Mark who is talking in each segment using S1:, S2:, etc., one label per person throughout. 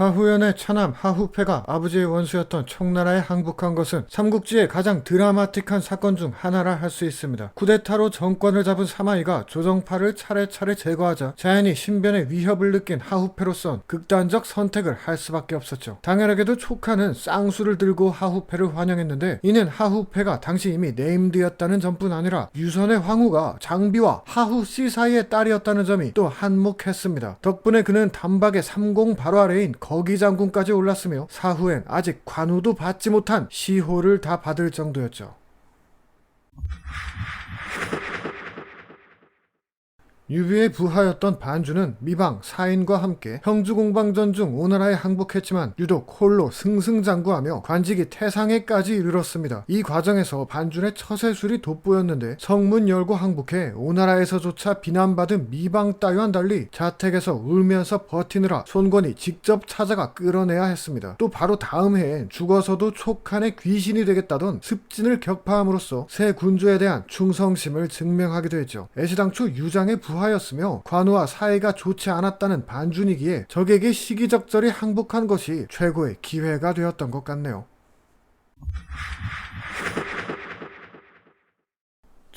S1: 하후연의 차남 하후패가 아버지의 원수였던 청나라에 항복한 것은 삼국지의 가장 드라마틱한 사건 중 하나라 할 수 있습니다. 쿠데타로 정권을 잡은 사마이가 조정파를 차례차례 제거하자 자연히 신변의 위협을 느낀 하후패로선 극단적 선택을 할 수밖에 없었죠. 당연하게도 촉하는 쌍수를 들고 하후패를 환영했는데 이는 하후패가 당시 이미 네임드였다는 점뿐 아니라 유선의 황후가 장비와 하후 씨 사이의 딸이었다는 점이 또 한몫했습니다. 덕분에 그는 단박에 삼공 바로 아래인 거기 장군까지 올랐으며 사후엔 아직 관우도 받지 못한 시호를 다 받을 정도였죠. 유비의 부하였던 반주는 미방 사인과 함께 형주공방전 중 오나라에 항복했지만 유독 홀로 승승장구하며 관직이 태상에까지 이르렀습니다. 이 과정에서 반준의 처세술이 돋보였는데 성문 열고 항복해 오나라에서조차 비난받은 미방 따위와는 달리 자택에서 울면서 버티느라 손권이 직접 찾아가 끌어내야 했습니다. 또 바로 다음 해엔 죽어서도 촉한의 귀신이 되겠다던 습진을 격파함으로써 새 군주에 대한 충성심을 증명하기도 했죠. 애시당초 유장의 부하 였으며 관우와 사이가 좋지 않았다는 반준이기에 적에게 시기적절히 항복한 것이 최고의 기회가 되었던 것 같네요.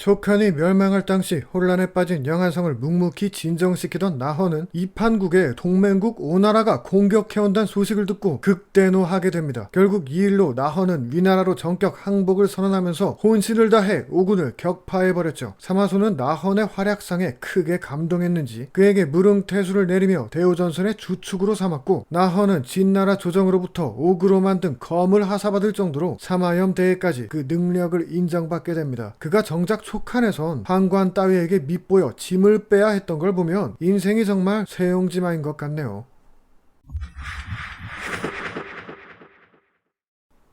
S1: 촉한이 멸망할 당시 혼란에 빠진 영한성을 묵묵히 진정시키던 나허는 이판국의 동맹국 오나라가 공격해온다는 소식을 듣고 극대노하게 됩니다. 결국 이 일로 나허는 위나라로 전격 항복을 선언하면서 혼신을 다해 오군을 격파해버렸죠. 사마소는 나헌의 활약상에 크게 감동했는지 그에게 무릉태수를 내리며 대우전선의 주축으로 삼았고 나헌은 진나라 조정으로부터 옥으로 만든 검을 하사받을 정도로 사마염 대회까지 그 능력을 인정받게 됩니다. 그가 정작 촉한에선 판관 따위에게 밑보여 짐을 빼야 했던 걸 보면 인생이 정말 세용지마인 것 같네요.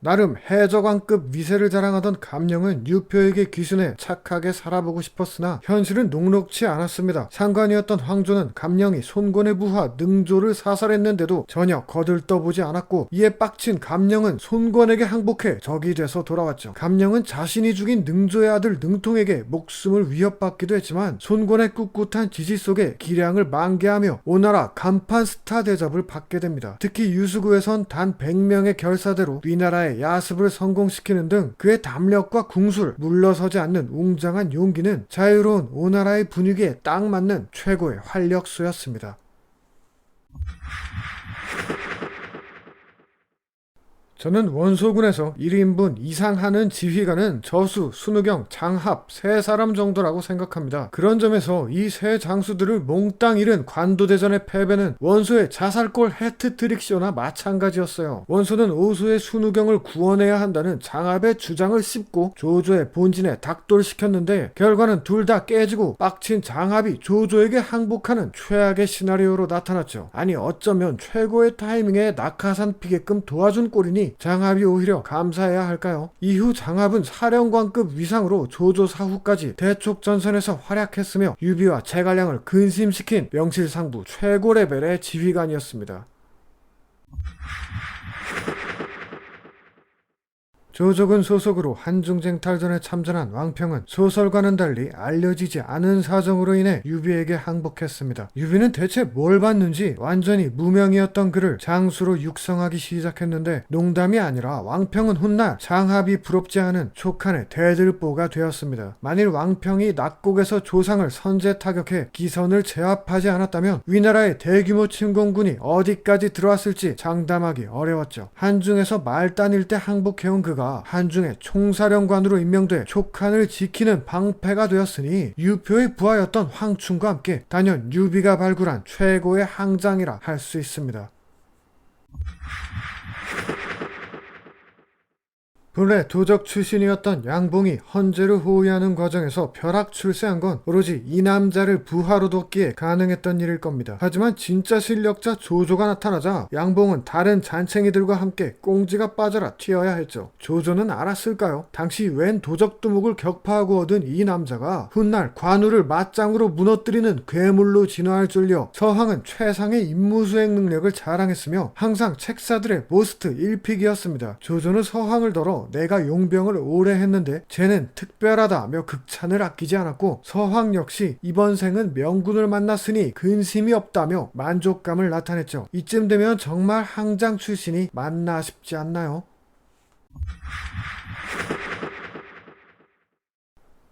S1: 나름 해적왕급 위세를 자랑하던 감령은 유표에게 귀순해 착하게 살아보고 싶었으나 현실은 녹록치 않았습니다. 상관이었던 황조는 감령이 손권의 부하 능조를 사살했는데도 전혀 거들떠보지 않았고 이에 빡친 감령은 손권에게 항복해 적이 돼서 돌아왔죠. 감령은 자신이 죽인 능조의 아들 능통에게 목숨을 위협받기도 했지만 손권의 꿋꿋한 지지 속에 기량을 만개하며 오나라 간판 스타 대접을 받게 됩니다. 특히 유수구에선 단 100명의 결사대로 위나라의 야습을 성공시키는 등 그의 담력과 궁술, 물러서지 않는 웅장한 용기는 자유로운 오나라의 분위기에 딱 맞는 최고의 활력소였습니다. 저는 원소군에서 1인분 이상 하는 지휘관은 저수, 순우경, 장합 세 사람 정도라고 생각합니다. 그런 점에서 이 세 장수들을 몽땅 잃은 관도대전의 패배는 원소의 자살골 해트트릭쇼나 마찬가지였어요. 원소는 오수의 순우경을 구원해야 한다는 장합의 주장을 씹고 조조의 본진에 닭돌시켰는데 결과는 둘 다 깨지고 빡친 장합이 조조에게 항복하는 최악의 시나리오로 나타났죠. 아니 어쩌면 최고의 타이밍에 낙하산 피게끔 도와준 꼴이 니 장합이 오히려 감사해야 할까요? 이후 장합은 사령관급 위상으로 조조 사후까지 대촉전선에서 활약했으며 유비와 제갈량을 근심시킨 명실상부 최고 레벨의 지휘관이었습니다. 조족은 소속으로 한중쟁 탈전에 참전한 왕평은 소설과는 달리 알려지지 않은 사정으로 인해 유비에게 항복했습니다. 유비는 대체 뭘 봤는지 완전히 무명이었던 그를 장수로 육성하기 시작했는데 농담이 아니라 왕평은 훗날 장합이 부럽지 않은 촉한의 대들보가 되었습니다. 만일 왕평이 낙곡에서 조상을 선제 타격해 기선을 제압하지 않았다면 위나라의 대규모 침공군이 어디까지 들어왔을지 장담하기 어려웠죠. 한중에서 말단일 때 항복해온 그가 한중의 총사령관으로 임명돼 촉한을 지키는 방패가 되었으니 유표의 부하였던 황충과 함께 단연 유비가 발굴한 최고의 항장이라 할 수 있습니다. 본래 도적 출신이었던 양봉이 헌재를 호위하는 과정에서 벼락 출세한 건 오로지 이 남자를 부하로 뒀기에 가능했던 일일 겁니다. 하지만 진짜 실력자 조조가 나타나자 양봉은 다른 잔챙이들과 함께 꽁지가 빠져라 튀어야 했죠. 조조는 알았을까요? 당시 웬 도적 두목을 격파하고 얻은 이 남자가 훗날 관우를 맞짱으로 무너뜨리는 괴물로 진화할 줄요. 서황은 최상의 임무 수행 능력을 자랑했으며 항상 책사들의 모스트 1픽이었습니다. 조조는 서황을 덜어 내가 용병을 오래 했는데 쟤는 특별하다며 극찬을 아끼지 않았고 서황 역시 이번 생은 명군을 만났으니 근심이 없다며 만족감을 나타냈죠. 이쯤 되면 정말 항장 출신이 맞나 싶지 않나요?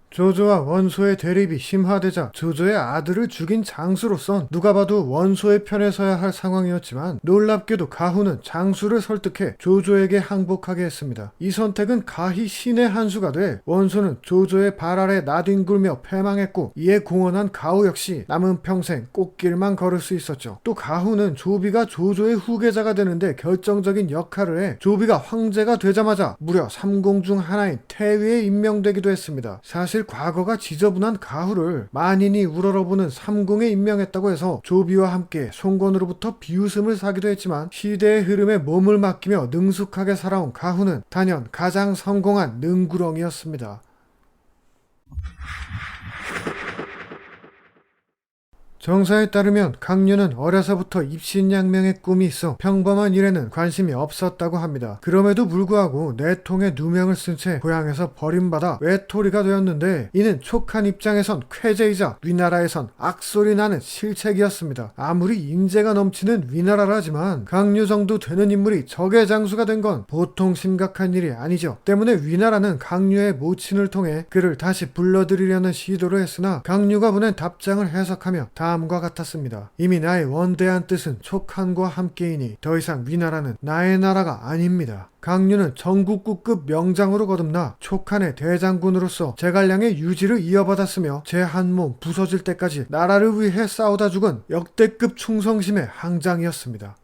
S1: 조조와 원소의 대립이 심화되자 조조의 아들을 죽인 장수로선 누가 봐도 원소의 편에 서야 할 상황이었지만 놀랍게도 가후는 장수를 설득해 조조에게 항복하게 했습니다. 이 선택은 가히 신의 한 수가 돼 원소는 조조의 발 아래 나뒹굴며 패망했고 이에 공헌한 가후 역시 남은 평생 꽃길만 걸을 수 있었죠. 또 가후는 조비가 조조의 후계자가 되는데 결정적인 역할을 해 조비가 황제가 되자마자 무려 삼공 중 하나인 태위에 임명되기도 했습니다. 사실 과거가 지저분한 가후를 만인이 우러러보는 삼공에 임명했다고 해서 조비와 함께 송건으로부터 비웃음을 사기도 했지만 시대의 흐름에 몸을 맡기며 능숙하게 살아온 가후는 단연 가장 성공한 능구렁이었습니다. 정사에 따르면 강류는 어려서부터 입신양명의 꿈이 있어 평범한 일에는 관심이 없었다고 합니다. 그럼에도 불구하고 내통에 누명을 쓴 채 고향에서 버림받아 외톨이가 되었는데 이는 촉한 입장에선 쾌재이자 위나라에선 악소리 나는 실책이었습니다. 아무리 인재가 넘치는 위나라라지만 강류 정도 되는 인물이 적의 장수가 된 건 보통 심각한 일이 아니죠. 때문에 위나라는 강류의 모친을 통해 그를 다시 불러들이려는 시도를 했으나 강류가 보낸 답장을 해석하며 다음 과 같았습니다. 이미 나의 원대한 뜻은 촉한과 함께이니 더 이상 위나라는 나의 나라가 아닙니다. 강류는 전국구급 명장으로 거듭나 촉한의 대장군으로서 제갈량의 유지를 이어받았으며 제 한 몸 부서질 때까지 나라를 위해 싸우다 죽은 역대급 충성심의 항장이었습니다.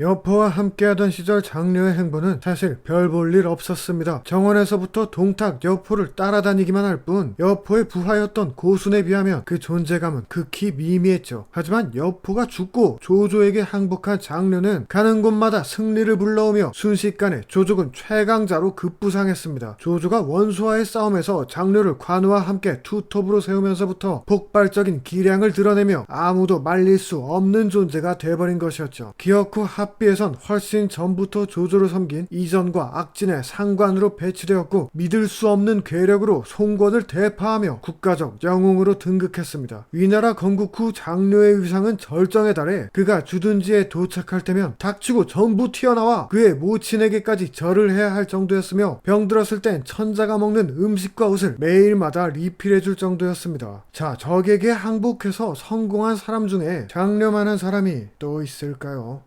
S1: 여포와 함께하던 시절 장녀의 행보는 사실 별 볼 일 없었습니다. 정원에서부터 동탁 여포를 따라다니기만 할 뿐 여포의 부하였던 고순에 비하면 그 존재감은 극히 미미했죠. 하지만 여포가 죽고 조조에게 항복한 장녀는 가는 곳마다 승리를 불러오며 순식간에 조족은 최강자로 급부상했습니다. 조조가 원소와의 싸움에서 장녀를 관우와 함께 투톱으로 세우면서부터 폭발적인 기량을 드러내며 아무도 말릴 수 없는 존재가 돼버린 것이었죠. 후합 비에선 훨씬 전부터 조조를 섬긴 이전과 악진의 상관으로 배치되었고 믿을 수 없는 괴력으로 송권을 대파하며 국가적 영웅으로 등극했습니다. 위나라 건국 후 장료의 위상은 절정에 달해 그가 주둔지에 도착할 때면 닥치고 전부 튀어나와 그의 모친에게까지 절을 해야 할 정도였으며 병들었을 땐 천자가 먹는 음식과 옷을 매일마다 리필해줄 정도였습니다. 자, 적에게 항복해서 성공한 사람 중에 장려만한 사람이 또 있을까요?